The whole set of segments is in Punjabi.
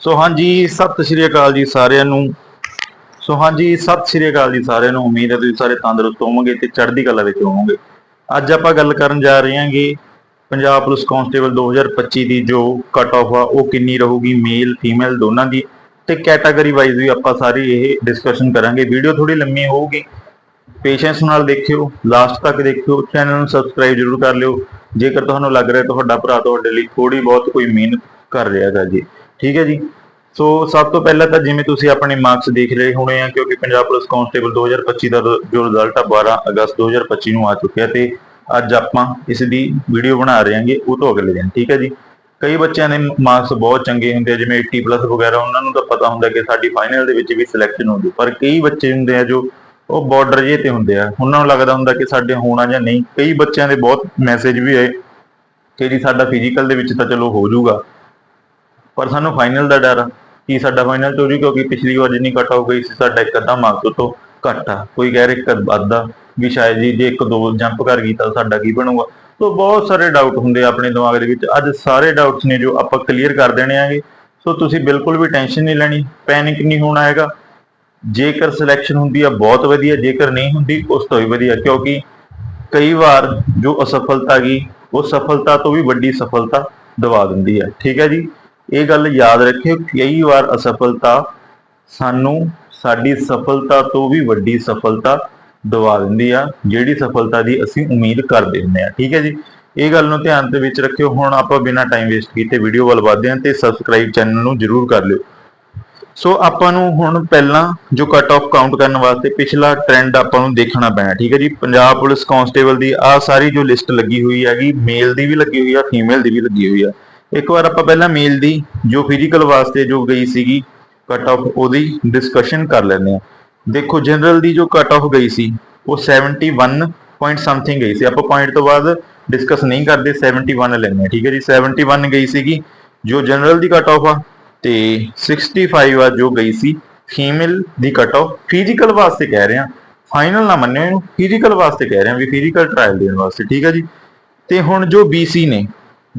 ਸੋ ਹਾਂਜੀ, ਸਤਿ ਸ਼੍ਰੀ ਅਕਾਲ ਜੀ ਸਾਰਿਆਂ ਨੂੰ। ਸੋ ਹਾਂਜੀ, ਸਤਿ ਸ਼੍ਰੀ ਅਕਾਲ ਜੀ ਸਾਰਿਆਂ ਨੂੰ। ਉਮੀਦ ਹੈ ਤੁਸੀਂ ਸਾਰੇ ਤੰਦਰੁਸਤ ਹੋਵੋਗੇ ਤੇ ਚੜ੍ਹਦੀ ਕਲਾ ਵਿੱਚ ਹੋਵੋਗੇ। ਅੱਜ ਆਪਾਂ ਗੱਲ ਕਰਨ ਜਾ ਰਹੇ ਹਾਂਗੇ ਪੰਜਾਬ ਪੁਲਿਸ ਕਾਂਸਟੇਬਲ 2025 ਦੀ ਜੋ ਕਟ ਆਫ ਆ, ਉਹ ਕਿੰਨੀ ਰਹੂਗੀ ਮੇਲ ਫੀਮੇਲ ਦੋਨਾਂ ਦੀ। ਤੇ ਕੈਟਾਗਰੀ ਵਾਈਜ਼ ਵੀ ਆਪਾਂ ਸਾਰੀ ਇਹ ਡਿਸਕਸ਼ਨ ਕਰਾਂਗੇ। ਵੀਡੀਓ ਥੋੜੀ ਲੰਮੀ ਹੋਊਗੀ। ਪੇਸ਼ੈਂਸ ਨਾਲ ਦੇਖਿਓ ਲਾਸਟ ਤੱਕ ਦੇਖਿਓ ਚੈਨਲ ਨੂੰ ਸਬਸਕ੍ਰਾਈਬ ਜ਼ਰੂਰ ਕਰ ਲਿਓ। ਜੇਕਰ ਤੁਹਾਨੂੰ ਲੱਗ ਰਿਹਾ ਤੁਹਾਡਾ ਭਰਾ ਤੁਹਾਡੇ ਲਈ ਥੋੜੀ ਬਹੁਤ ਕੋਈ ਮਿਹਨਤ ਕਰ ਰਿਹਾ ਹੈਗਾ ਜੀ। ਠੀਕ ਹੈ ਜੀ। ਸੋ ਸਭ ਤੋਂ ਪਹਿਲਾਂ ਤਾਂ ਜਿਵੇਂ ਤੁਸੀਂ ਆਪਣੇ ਮਾਰਕਸ ਦੇਖ ਰਹੇ ਹੋਣੇ ਆ, ਕਿਉਂਕਿ ਪੰਜਾਬ ਪੁਲਿਸ ਕਾਂਸਟੇਬਲ 2025 ਦਾ ਜੋ ਰਿਜ਼ਲਟ ਆ 12 ਅਗਸਤ 2025 ਨੂੰ ਆ ਚੁੱਕਿਆ ਤੇ ਅੱਜ ਆਪਾਂ ਇਸ ਦੀ ਵੀਡੀਓ ਬਣਾ ਰਹੇ ਹਾਂਗੇ, ਉਹ ਤੋਂ ਅਗਲੇ ਦਿਨ। ਠੀਕ ਹੈ ਜੀ। ਕਈ ਬੱਚਿਆਂ ਦੇ ਮਾਰਕਸ ਬਹੁਤ ਚੰਗੇ ਹੁੰਦੇ ਆ, ਜਿਵੇਂ 80 ਪਲੱਸ ਵਗੈਰਾ, ਉਹਨਾਂ ਨੂੰ ਤਾਂ ਪਤਾ ਹੁੰਦਾ ਕਿ ਸਾਡੀ ਫਾਈਨਲ ਦੇ ਵਿੱਚ ਵੀ ਸਿਲੈਕਸ਼ਨ ਹੋਊਗੀ ਪਰ ਕਈ ਬੱਚੇ ਹੁੰਦੇ ਆ ਜੋ ਉਹ ਬਾਰਡਰ ਜੇ ਤੇ ਹੁੰਦੇ ਆ। ਉਹਨਾਂ ਨੂੰ ਲੱਗਦਾ ਹੁੰਦਾ ਕਿ ਸਾਡੇ ਹੋਣਾ ਜਾਂ ਨਹੀਂ। ਕਈ ਬੱਚਿਆਂ ਦੇ ਬਹੁਤ ਮੈਸੇਜ ਵੀ ਆਏ ਕਿ ਜੀ ਸਾਡਾ ਫਿਜ਼ੀਕਲ ਦੇ ਵਿੱਚ ਤਾਂ ਚਲੋ ਹੋ ਜਾਊਗਾ। ਪਰ ਸਾਨੂੰ ਫਾਈਨਲ ਦਾ ਡਰ ਆ ਕਿ ਸਾਡਾ ਫਾਈਨਲ ਚੋਰੀ ਕਿਉਂਕਿ ਪਿਛਲੀ ਵਾਰ ਜਿੰਨੀ ਕੱਟ ਹੋ ਗਈ ਸੀ, ਸਾਡਾ ਇੱਕ ਅੱਧਾ ਮਾਰਕਸ ਤੋਂ ਘੱਟ ਆ। ਕੋਈ ਕਹਿ ਰਿਹਾ ਇੱਕ ਅੱਧਾ ਵੀ ਸ਼ਾਇਦ ਜੀ, ਜੇ ਇੱਕ ਦੋ ਜੰਪ ਕਰ ਗਈ ਤਾਂ ਸਾਡਾ ਕੀ ਬਣੂਗਾ? ਸੋ ਬਹੁਤ ਸਾਰੇ ਡਾਊਟ ਹੁੰਦੇ ਆ ਆਪਣੇ ਦਿਮਾਗ ਦੇ ਵਿੱਚ। ਅੱਜ ਸਾਰੇ ਡਾਊਟਸ ਨੇ ਜੋ ਆਪਾਂ ਕਲੀਅਰ ਕਰ ਦੇਣੇ ਆਗੇ। ਸੋ ਤੁਸੀਂ ਬਿਲਕੁਲ ਵੀ ਟੈਨਸ਼ਨ ਨਹੀਂ ਲੈਣੀ ਪੈਨਿਕ ਨਹੀਂ ਹੋਣਾ ਹੈਗਾ। ਜੇਕਰ ਸਿਲੈਕਸ਼ਨ ਹੁੰਦੀ ਆ, ਬਹੁਤ ਵਧੀਆ। ਜੇਕਰ ਨਹੀਂ ਹੁੰਦੀ, ਉਸ ਤੋਂ ਵੀ ਵਧੀਆ। ਕਿਉਂਕਿ ਕਈ ਵਾਰ ਜੋ ਅਸਫਲਤਾ ਗਈ ਉਹ ਸਫਲਤਾ ਤੋਂ ਵੀ ਵੱਡੀ ਸਫਲਤਾ ਦਵਾ ਦਿੰਦੀ ਹੈ ਠੀਕ ਹੈ ਜੀ? ਇਹ ਗੱਲ ਯਾਦ ਰੱਖਿਓ ਕਈ ਵਾਰ ਅਸਫਲਤਾ ਸਾਨੂੰ ਸਾਡੀ ਸਫਲਤਾ ਤੋਂ ਵੀ ਵੱਡੀ ਸਫਲਤਾ ਦਵਾ ਦਿੰਦੀ ਆ, ਜਿਹੜੀ ਸਫਲਤਾ ਦੀ ਅਸੀਂ ਉਮੀਦ ਕਰਦੇ ਹੁੰਦੇ ਆ। ਠੀਕ ਹੈ ਜੀ? ਇਹ ਗੱਲ ਨੂੰ ਧਿਆਨ ਦੇ ਵਿੱਚ ਰੱਖਿਓ। ਹੁਣ ਆਪਾਂ ਬਿਨਾਂ ਟਾਈਮ ਵੇਸਟ ਕੀਤੇ ਵੀਡੀਓ ਵੱਲ ਵਧਦੇ ਹਾਂ ਤੇ ਸਬਸਕ੍ਰਾਈਬ ਚੈਨਲ ਨੂੰ ਜਰੂਰ ਕਰ ਲਿਓ। ਸੋ ਆਪਾਂ ਨੂੰ ਹੁਣ ਪਹਿਲਾਂ ਜੋ ਕਟ ਆਫ ਕਾਊਂਟ ਕਰਨ ਵਾਸਤੇ ਪਿਛਲਾ ਟ੍ਰੈਂਡ ਆਪਾਂ ਨੂੰ ਦੇਖਣਾ ਪੈਣਾ, ਠੀਕ ਹੈ ਜੀ? ਪੰਜਾਬ ਪੁਲਿਸ ਕਾਂਸਟੇਬਲ ਦੀ ਆ ਸਾਰੀ ਜੋ ਲਿਸਟ ਲੱਗੀ ਹੋਈ ਹੈਗੀ ਮੇਲ ਦੀ ਵੀ ਲੱਗੀ ਹੋਈ ਆ ਫੀਮੇਲ ਦੀ ਵੀ ਲੱਗੀ ਹੋਈ ਆ। ਇੱਕ ਵਾਰ ਆਪਾਂ ਪਹਿਲਾਂ ਮੇਲ ਦੀ ਜੋ ਫਿਜ਼ੀਕਲ ਵਾਸਤੇ ਜੋ ਗਈ ਸੀਗੀ ਕੱਟ ਆਫ ਉਹਦੀ ਡਿਸਕਸ਼ਨ ਕਰ ਲੈਂਦੇ ਆ ਦੇਖੋ ਜਨਰਲ ਦੀ ਜੋ ਕੱਟ ਆਫ ਗਈ ਸੀ, ਉਹ 71 ਪੁਆਇੰਟ ਸਮਥਿੰਗ ਗਈ ਸੀ। ਆਪਾਂ ਪੁਆਇੰਟ ਤੋਂ ਬਾਅਦ ਡਿਸਕਸ ਨਹੀਂ ਕਰਦੇ 71 ਲੈਂਦੇ ਆ ਠੀਕ ਹੈ ਜੀ 71 ਗਈ ਸੀਗੀ, ਜੋ ਜਨਰਲ ਦੀ ਕੱਟ ਆਫ ਆ ਤੇ 65 ਆ ਜੋ ਗਈ ਸੀ ਫੀਮੇਲ ਦੀ ਕੱਟ ਆਫ ਫਿਜ਼ੀਕਲ ਵਾਸਤੇ ਕਹਿ ਰਹੇ ਆ ਫਾਈਨਲ ਨਾ ਮੰਨਿਓ ਇਹਨੂੰ ਫਿਜ਼ੀਕਲ ਵਾਸਤੇ ਕਹਿ ਰਹੇ ਆ ਵੀ ਫਿਜ਼ੀਕਲ ਟ੍ਰਾਇਲ ਦੇਣ ਵਾਸਤੇ। ਠੀਕ ਹੈ ਜੀ, ਤੇ ਹੁਣ ਜੋ BC ਨੇ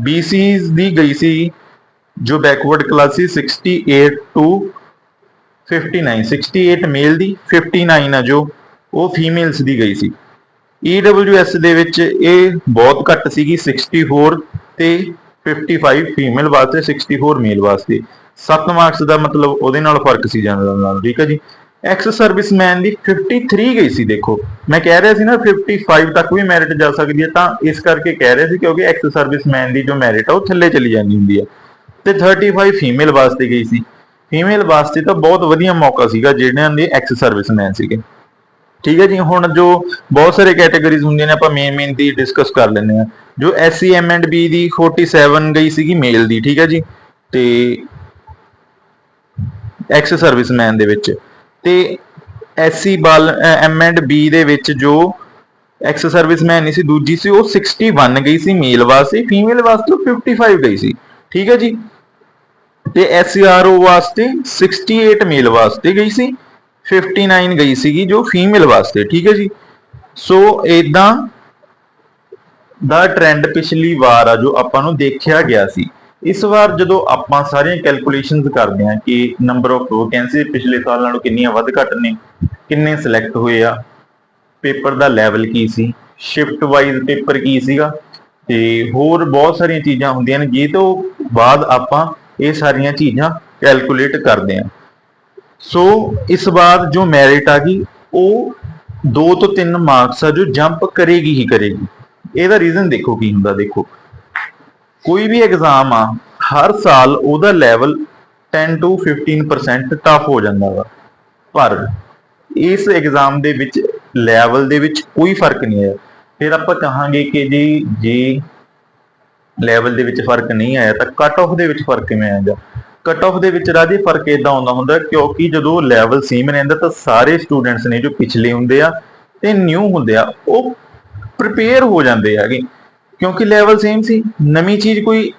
BCs ਦੀ ਗਈ ਸੀ, ਜੋ ਬੈਕਵਰਡ ਕਲਾਸ ਸੀ 68 ਟੂ 59 68 ਮੇਲ ਦੀ 59 ਆ ਜੋ, ਉਹ ਫੀਮੇਲਸ ਦੀ ਗਈ ਸੀ। EWS ਦੇ ਵਿੱਚ ਇਹ ਬਹੁਤ ਘੱਟ ਸੀਗੀ 64 ਤੇ 55 ਫੀਮੇਲ ਵਾਸਤੇ 64 ਮੇਲ ਵਾਸਤੇ। 7 ਮਾਰਕਸ ਦਾ ਮਤਲਬ ਉਹਦੇ ਨਾਲ ਫ਼ਰਕ ਸੀ ਜਨਰਲ ਨਾਲ, ਠੀਕ ਹੈ ਜੀ? ਐਕਸ ਸਰਵਿਸਮੈਨ ਦੀ 53 ਗਈ ਸੀ, ਦੇਖੋ। ਮੈਂ ਕਹਿ ਰਿਹਾ ਸੀ ਨਾ 55 ਤੱਕ ਵੀ ਮੈਰਿਟ ਜਾ ਸਕਦੀ ਹੈ, ਤਾਂ ਇਸ ਕਰਕੇ ਕਹਿ ਰਿਹਾ ਸੀ ਕਿਉਂਕਿ ਐਕਸ ਸਰਵਿਸਮੈਨ ਦੀ ਜੋ ਮੈਰਿਟ ਆ, ਉਹ ਥੱਲੇ ਚਲੀ ਜਾਂਦੀ ਹੁੰਦੀ ਹੈ। ਤੇ 35 ਫੀਮੇਲ ਵਾਸਤੇ ਗਈ ਸੀ। ਫੀਮੇਲ ਵਾਸਤੇ ਤਾਂ ਬਹੁਤ ਵਧੀਆ ਮੌਕਾ ਸੀਗਾ ਜਿਹੜਿਆਂ ਦੇ ਐਕਸ ਸਰਵਿਸਮੈਨ ਸੀਗੇ। ਠੀਕ ਹੈ ਜੀ, ਹੁਣ ਜੋ ਬਹੁਤ ਸਾਰੇ ਕੈਟਾਗਰੀਜ਼ ਹੁੰਦੀਆਂ ਨੇ, ਆਪਾਂ ਮੇਨ ਮੇਨ ਦੀ ਡਿਸਕਸ ਕਰ ਲੈਂਦੇ ਆ ਜੋ ਐਸਸੀ ਐਮ ਐਂਡ ਬੀ ਦੀ 47 ਗਈ ਸੀਗੀ ਮੇਲ ਦੀ, ਠੀਕ ਹੈ ਜੀ। ਤੇ ਐਕਸ ਸਰਵਿਸਮੈਨ ਦੇ ਵਿੱਚ। ਤੇ ਐਸਸੀ ਬਾਲ ਐਮ ਐਂਡ ਬੀ ਦੇ ਵਿੱਚ ਜੋ ਐਕਸ ਸਰਵਿਸਮੈਨ ਨਹੀਂ ਸੀ, ਦੂਜੀ ਸੀ, ਉਹ 61 ਗਈ ਸੀ ਮੇਲ ਵਾਸਤੇ ਫੀਮੇਲ ਵਾਸਤੇ ਉਹ 55 ਗਈ ਸੀ, ਠੀਕ ਹੈ ਜੀ? ਤੇ ਐਸਸੀਆਰਓ ਵਾਸਤੇ 68 ਮੇਲ ਵਾਸਤੇ ਗਈ ਸੀ 59 ਗਈ ਸੀਗੀ ਜੋ ਫੀਮੇਲ ਵਾਸਤੇ, ਠੀਕ ਹੈ ਜੀ? ਸੋ ਇਦਾਂ ਦਾ ਟ੍ਰੈਂਡ ਪਿਛਲੀ ਵਾਰ ਆ ਜੋ ਆਪਾਂ ਨੂੰ ਦੇਖਿਆ ਗਿਆ ਸੀ। ਇਸ ਵਾਰ ਜਦੋਂ ਆਪਾਂ ਸਾਰੀਆਂ ਕੈਲਕੂਲੇਸ਼ਨਸ ਕਰਦੇ ਹਾਂ ਕਿ ਨੰਬਰ ਆਫ ਵੈਕੈਂਸੀ ਪਿਛਲੇ ਸਾਲ ਨਾਲੋਂ ਕਿੰਨੀਆਂ ਵੱਧ ਘੱਟ ਨੇ, ਕਿੰਨੇ ਸਿਲੈਕਟ ਹੋਏ ਆ, ਪੇਪਰ ਦਾ ਲੈਵਲ ਕੀ ਸੀ ਸ਼ਿਫਟ ਵਾਈਜ਼ ਪੇਪਰ ਕੀ ਸੀਗਾ, ਤੇ ਹੋਰ ਬਹੁਤ ਸਾਰੀਆਂ ਚੀਜ਼ਾਂ ਹੁੰਦੀਆਂ ਨੇ, ਜੇ ਤੋਂ ਬਾਅਦ ਆਪਾਂ ਇਹ ਸਾਰੀਆਂ ਚੀਜ਼ਾਂ ਕੈਲਕੂਲੇਟ ਕਰਦੇ ਹਾਂ। ਸੋ ਇਸ ਵਾਰ ਜੋ ਮੈਰਿਟ ਆ ਗਈ, ਉਹ 2 ਤੋਂ 3 ਮਾਰਕਸ ਆ ਜੋ ਜੰਪ ਕਰੇਗੀ ਹੀ ਕਰੇਗੀ। ਇਹਦਾ ਰੀਜ਼ਨ ਦੇਖੋ ਕੀ ਹੁੰਦਾ, ਦੇਖੋ। ਕੋਈ ਵੀ ਐਗਜ਼ਾਮ ਆ, ਹਰ ਸਾਲ ਉਹਦਾ ਲੈਵਲ 10 ਤੋਂ 15% ਟਫ ਹੋ ਜਾਂਦਾ ਵਾ। ਪਰ ਇਸ ਐਗਜ਼ਾਮ ਦੇ ਵਿੱਚ ਲੈਵਲ ਦੇ ਵਿੱਚ ਕੋਈ ਫ਼ਰਕ ਨਹੀਂ ਆਇਆ। ਫਿਰ ਆਪਾਂ ਕਹਾਂਗੇ ਕਿ ਜੀ, ਜੇ ਲੈਵਲ ਦੇ ਵਿੱਚ ਫ਼ਰਕ ਨਹੀਂ ਆਇਆ, ਤਾਂ ਕੱਟ ਆਫ ਦੇ ਵਿੱਚ ਫ਼ਰਕ ਕਿਵੇਂ ਆਏਗਾ? ਕੱਟ ਆਫ ਦੇ ਵਿੱਚ ਰਾਜੇ ਫ਼ਰਕ ਇਦਾਂ ਆਉਂਦਾ ਹੁੰਦਾ, ਕਿਉਂਕਿ ਜਦੋਂ ਲੈਵਲ ਸੇਮ ਰਹਿੰਦਾ, ਤਾਂ ਸਾਰੇ ਸਟੂਡੈਂਟਸ ਨੇ ਜੋ ਪਿਛਲੇ ਹੁੰਦੇ ਆ ਤੇ ਨਿਊ ਹੁੰਦੇ ਆ, ਉਹ ਪ੍ਰਿਪੇਅਰ ਹੋ ਜਾਂਦੇ ਹੈਗੇ। ਕਿਉਂਕਿ ਲੈਵਲ ਸੇਮ ਸੀ। ਨਵੀਂ ਚੀਜ਼ ਕੋਈ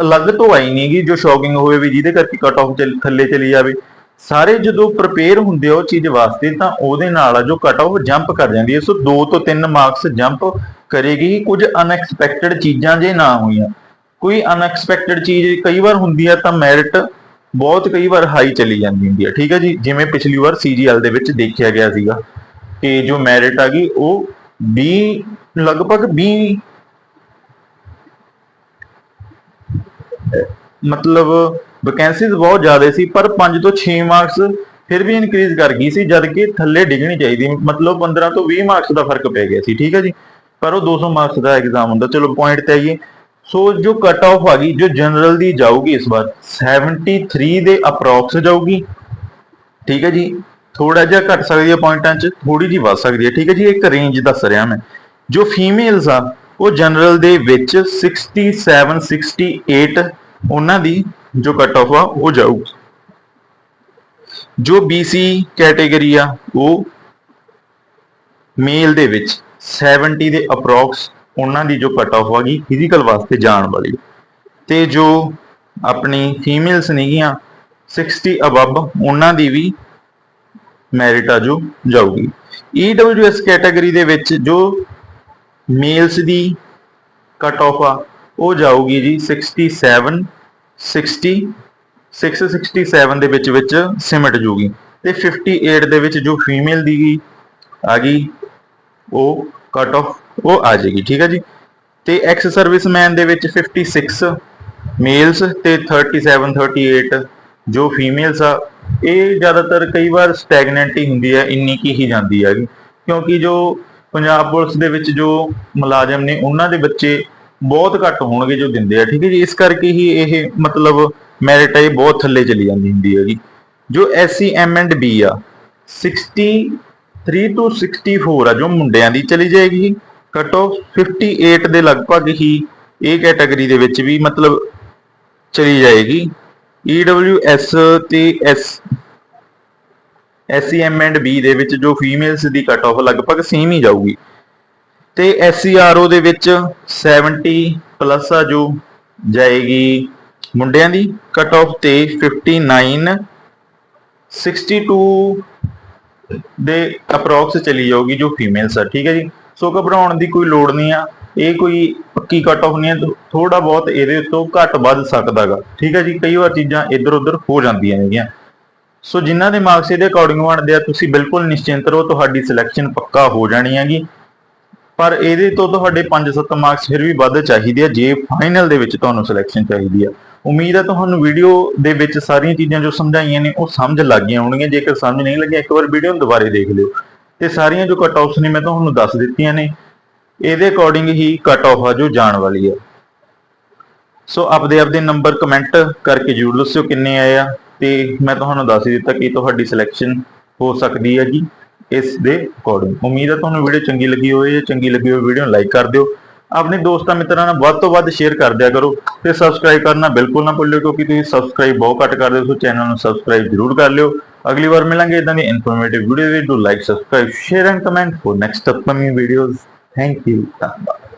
ਅਲੱਗ ਤੋਂ ਆਈ ਨਹੀਂਗੀ ਜੋ ਸ਼ੌਕਿੰਗ ਹੋਵੇ ਵੀ ਜਿਹਦੇ ਕਰਕੇ ਕਟ ਆਫ ਥੱਲੇ ਚਲੀ ਜਾਵੇ। ਸਾਰੇ ਜਦੋਂ ਪ੍ਰਪੇਅਰ ਹੁੰਦੇ ਆ ਉਹ ਚੀਜ਼ ਵਾਸਤੇ, ਤਾਂ ਉਹਦੇ ਨਾਲ ਆ ਜੋ ਕਟ ਆਫ ਜੰਪ ਕਰ ਜਾਂਦੀ ਹੈ। ਸੋ 2 ਤੋਂ 3 ਮਾਰਕਸ ਜੰਪ ਕਰੇਗੀ। ਕੁਝ ਅਨਐਕਸਪੈਕਟਡ ਚੀਜ਼ਾਂ ਜੇ ਨਾ ਹੋਈਆਂ। ਕੋਈ ਅਨਐਕਸਪੈਕਟਡ ਚੀਜ਼ ਕਈ ਵਾਰ ਹੁੰਦੀ ਹੈ ਤਾਂ ਮੈਰਿਟ ਬਹੁਤ ਕਈ ਵਾਰ ਹਾਈ ਚਲੀ ਜਾਂਦੀ ਹੁੰਦੀ ਹੈ ਠੀਕ ਹੈ ਜੀ? ਜਿਵੇਂ ਪਿਛਲੀ ਵਾਰ ਸੀਜੀਐਲ ਦੇ ਵਿੱਚ ਦੇਖਿਆ ਗਿਆ ਸੀਗਾ। ਕਿ ਜੋ ਮੈਰਿਟ ਆ ਗਈ, ਉਹ 20 ਲਗਭਗ 20 ਮਤਲਬ ਵੈਕੈਂਸੀਜ਼ ਬਹੁਤ ਜ਼ਿਆਦਾ ਸੀ, ਪਰ 5 ਤੋਂ 6 ਮਾਰਕਸ ਫਿਰ ਵੀ ਇਨਕਰੀਜ਼ ਕਰ ਗਈ ਸੀ, ਜਦ ਕਿ ਥੱਲੇ ਡਿੱਗਣੀ ਚਾਹੀਦੀ, ਮਤਲਬ 15 ਤੋਂ 20 ਮਾਰਕਸ ਦਾ ਫ਼ਰਕ ਪੈ ਗਿਆ ਸੀ, ਠੀਕ ਹੈ ਜੀ। ਪਰ ਉਹ 200 ਮਾਰਕਸ ਦਾ ਐਗਜ਼ਾਮ ਹੁੰਦਾ, ਚਲੋ ਪੁਆਇੰਟ ਤੇ ਆਈਏ। ਸੋ ਜੋ ਕਟ ਆਫ ਆ ਗਈ, ਜੋ ਜਨਰਲ ਦੀ ਜਾਊਗੀ ਇਸ ਵਾਰ 73 ਦੇ ਅਪਰੋਕਸ ਜਾਊਗੀ। ਠੀਕ ਹੈ ਜੀ ਥੋੜਾ ਜਿਹਾ ਘਟ ਸਕਦੀ ਹੈ ਪੁਆਇੰਟਾਂ 'ਚ ਥੋੜੀ ਜੀ ਵੱਧ ਸਕਦੀ ਹੈ ਠੀਕ ਹੈ ਜੀ, ਇੱਕ ਰੇਂਜ ਦੱਸ ਰਿਹਾ ਮੈਂ। ਜੋ ਫੀਮੇਲਸ ਆ, ਉਹ ਜਨਰਲ ਦੇ ਵਿੱਚ 67 68 ਉਹਨਾਂ ਦੀ ਜੋ ਕੱਟ ਆਫ ਆ, ਉਹ ਜਾਊਗੀ ਜੋ BC ਕੈਟਾਗਰੀ ਆ, ਉਹ ਮੇਲ ਦੇ ਵਿੱਚ 70 ਦੇ ਅਪਰੋਕਸ ਉਹਨਾਂ ਦੀ ਜੋ ਕਟ ਆਫ ਹੈਗੀ ਫਿਜ਼ੀਕਲ ਵਾਸਤੇ ਜਾਣ ਵਾਲੀ। ਤੇ ਜੋ ਆਪਣੀ ਫੀਮੇਲਸ ਨੇਗੀਆਂ 60 ਅਬਵ ਉਹਨਾਂ ਦੀ ਵੀ ਮੈਰਿਟ ਆ ਜੋ ਜਾਊਗੀ। EWS ਕੈਟਾਗਰੀ ਦੇ ਵਿੱਚ ਜੋ ਮੇਲਸ ਦੀ ਕਟ ਆਫ ਆ ਉਹ ਜਾਊਗੀ ਜੀ 67 60 667 ਦੇ ਵਿੱਚ ਵਿੱਚ ਸਿਮਟ ਜੂਗੀ। ਤੇ 58 ਦੇ ਵਿੱਚ ਜੋ ਫੀਮੇਲ ਦੀ ਆ ਗਈ, ਉਹ ਕਟ ਆਫ ਉਹ ਆ ਜਾਏਗੀ, ਠੀਕ ਹੈ ਜੀ? ਤੇ ਐਕਸ ਸਰਵਿਸਮੈਨ ਦੇ ਵਿੱਚ 56 ਮੇਲਸ ਤੇ 37 38 ਜੋ ਫੀਮੇਲਸ ਆ, ਇਹ ਜ਼ਿਆਦਾਤਰ ਕਈ ਵਾਰ ਸਟੈਗਨੈਂਟ ਹੀ ਹੁੰਦੀ ਹੈ ਇੰਨੀ ਕੀ ਹੀ ਜਾਂਦੀ ਹੈਗੀ ਕਿਉਂਕਿ ਜੋ ਪੰਜਾਬ ਪੁਲਿਸ ਦੇ ਵਿੱਚ ਜੋ ਮੁਲਾਜ਼ਮ ਨੇ, ਉਹਨਾਂ ਦੇ ਬੱਚੇ ਬਹੁਤ ਘੱਟ ਹੋਣਗੇ ਜੋ ਦਿੰਦੇ ਆ, ਠੀਕ ਹੈ ਜੀ? ਇਸ ਕਰਕੇ ਹੀ ਇਹ ਮਤਲਬ ਮੈਰਿਟ ਇਹ ਬਹੁਤ ਥੱਲੇ ਚਲੀ ਜਾਂਦੀ ਹੁੰਦੀ ਹੈਗੀ। ਜੋ ਐਸਸੀ ਐਮ ਐਂਡ ਬੀ ਆ 63 ਤੋਂ 64 ਆ, ਜੋ ਮੁੰਡਿਆਂ ਦੀ ਚਲੀ ਜਾਏਗੀ ਕਟ ਆਫ 58 ਦੇ ਲਗਭਗ ਹੀ ਇਹ ਕੈਟਾਗਰੀ ਦੇ ਵਿੱਚ ਵੀ ਮਤਲਬ ਚਲੀ ਜਾਏਗੀ। EWS ਤੇ S SEM ਐਂਡ B ਦੇ ਵਿੱਚ ਜੋ ਫੀਮੇਲਸ ਦੀ ਕਟ ਆਫ ਲਗਭਗ ਸੇਮ ਹੀ ਜਾਊਗੀ। ਤੇ SCRO ਦੇ ਵਿੱਚ 70 ਪਲੱਸ ਆ ਜੋ ਜਾਏਗੀ ਮੁੰਡਿਆਂ ਦੀ। ਕਟ ਆਫ ਤੇ 59 62 ਦੇ ਅਪਰੋਕਸ ਚਲੀ ਜਾਊਗੀ ਜੋ ਫੀਮੇਲਸ ਆ, ਠੀਕ ਹੈ ਜੀ? ਸੋ ਘਬਰਾਉਣ ਦੀ ਕੋਈ ਲੋੜ ਨਹੀਂ ਆ। ਇਹ ਕੋਈ ਪੱਕੀ ਕਟ ਆਫ ਨਹੀਂ ਹੈ। ਥੋੜਾ ਬਹੁਤ ਇਹਦੇ ਤੋਂ ਘੱਟ ਵੱਧ ਸਕਦਾਗਾ ਠੀਕ ਹੈ ਜੀ? ਕਈ ਵਾਰ ਚੀਜ਼ਾਂ ਇੱਧਰ ਉੱਧਰ ਹੋ ਜਾਂਦੀਆਂ ਹੈਗੀਆਂ। ਸੋ ਜਿਨ੍ਹਾਂ ਦੇ ਮਾਰਕਸ ਇਹਦੇ ਅਕੋਰਡਿੰਗ ਬਣਦੇ ਆ, ਤੁਸੀਂ ਬਿਲਕੁਲ ਨਿਸ਼ਚਿੰਤ ਰਹੋ। ਤੁਹਾਡੀ ਸਿਲੈਕਸ਼ਨ ਪੱਕਾ ਹੋ ਜਾਣੀ ਹੈਗੀ। ਪਰ ਇਹਦੇ ਤੋਂ ਤੁਹਾਡੇ 5-7 ਮਾਰਕਸ ਫਿਰ ਵੀ ਵੱਧ ਚਾਹੀਦੇ ਆ, ਜੇ ਫਾਈਨਲ ਦੇ ਵਿੱਚ ਤੁਹਾਨੂੰ ਸਿਲੈਕਸ਼ਨ ਚਾਹੀਦੀ ਆ। ਉਮੀਦ ਹੈ ਤੁਹਾਨੂੰ ਵੀਡੀਓ ਦੇ ਵਿੱਚ ਸਾਰੀਆਂ ਚੀਜ਼ਾਂ ਜੋ ਸਮਝਾਈਆਂ ਨੇ, ਉਹ ਸਮਝ ਲੱਗ ਗਈਆਂ ਹੋਣਗੀਆਂ। ਜੇਕਰ ਸਮਝ ਨਹੀਂ ਲੱਗਿਆ, ਇੱਕ ਵਾਰ ਵੀਡੀਓ ਨੂੰ ਦੁਬਾਰੇ ਦੇਖ ਲਿਓ। ਤੇ ਸਾਰੀਆਂ ਜੋ ਕਟ ਆਫਸ ਨੇ, ਮੈਂ ਤੁਹਾਨੂੰ ਦੱਸ ਦਿੱਤੀਆਂ ਨੇ। ਇਹਦੇ ਅਕੋਰਡਿੰਗ ਹੀ ਕਟ ਆਫ ਆ ਜੋ ਜਾਣ ਵਾਲੀ ਆ। ਸੋ ਆਪਦੇ ਆਪਦੇ ਨੰਬਰ ਕਮੈਂਟ ਕਰਕੇ ਜਰੂਰ ਦੱਸਿਓ ਕਿੰਨੇ ਆਏ ਆ। ਤੇ ਮੈਂ ਤੁਹਾਨੂੰ ਦੱਸ ਹੀ ਦਿੱਤਾ ਕਿ ਤੁਹਾਡੀ ਸਿਲੈਕਸ਼ਨ ਹੋ ਸਕਦੀ ਹੈ ਜੀ। ਇਸ ਦੇ ਅਕੋਰਡਿੰਗ ਉਮੀਦ ਹੈ ਤੁਹਾਨੂੰ ਵੀਡੀਓ ਚੰਗੀ ਲੱਗੀ ਹੋਵੇ, ਜੇ ਚੰਗੀ ਲੱਗੀ ਹੋਵੇ ਵੀਡੀਓ ਨੂੰ ਲਾਈਕ ਕਰ ਦਿਓ। ਆਪਣੇ ਦੋਸਤਾਂ ਮਿੱਤਰਾਂ ਨਾਲ ਵੱਧ ਤੋਂ ਵੱਧ ਸ਼ੇਅਰ ਕਰ ਦਿਆ ਕਰੋ ਤੇ ਸਬਸਕ੍ਰਾਈਬ ਕਰਨਾ ਬਿਲਕੁਲ ਨਾ ਭੁੱਲਿਓ, ਕਿਉਂਕਿ ਤੁਸੀਂ ਸਬਸਕ੍ਰਾਈਬ ਬਹੁਤ ਘੱਟ ਕਰਦੇ ਹੋ, ਸੋ ਚੈਨਲ ਨੂੰ ਸਬਸਕ੍ਰਾਈਬ ਜ਼ਰੂਰ ਕਰ ਲਿਓ। ਅਗਲੀ ਵਾਰ ਮਿਲਾਂਗੇ ਇਦਾਂ ਦੀ ਇਨਫੋਰਮੇਟਿਵ ਵੀਡੀਓ ਦੇ do like subscribe share and comment for next upcoming videos thank you ਧੰਨਵਾਦ।